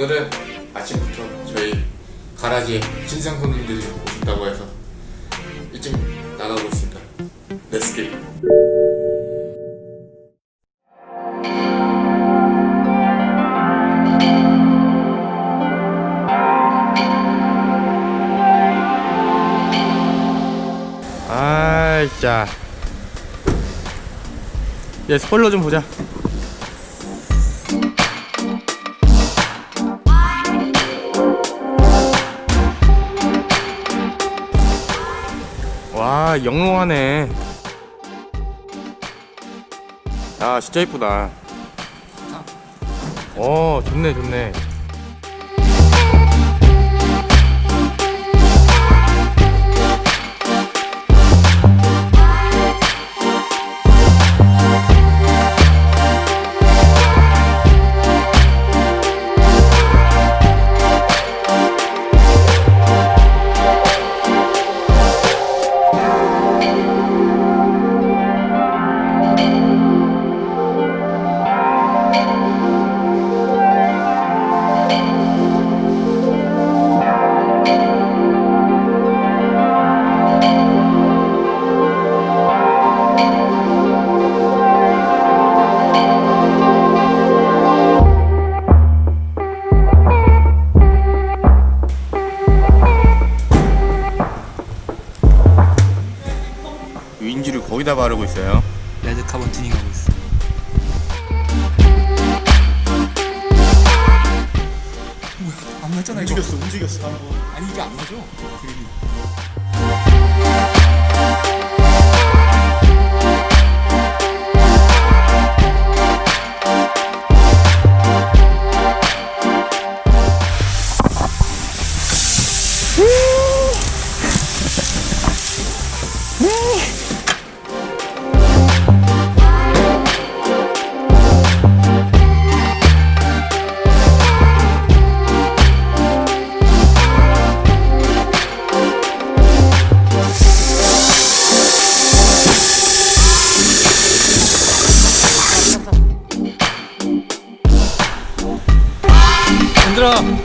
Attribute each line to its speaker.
Speaker 1: 오늘은 아침부터 저희 가라지에 신상 손님들이 오신다고 해서 일찍 나가고 있습니다. Let's get 진짜. 얘 스포일러 좀 보자. 와, 영롱하네. 아, 진짜 이쁘다. 어, 좋네, 좋네. 인지를 거기다 바르고 있어요.
Speaker 2: 레드 카본 튜닝하고 있어. 뭐야 안 맞잖아 이거.
Speaker 3: 움직였어 움직였어 한번
Speaker 2: 아니 이게 안 맞아. 그림이. 얘들아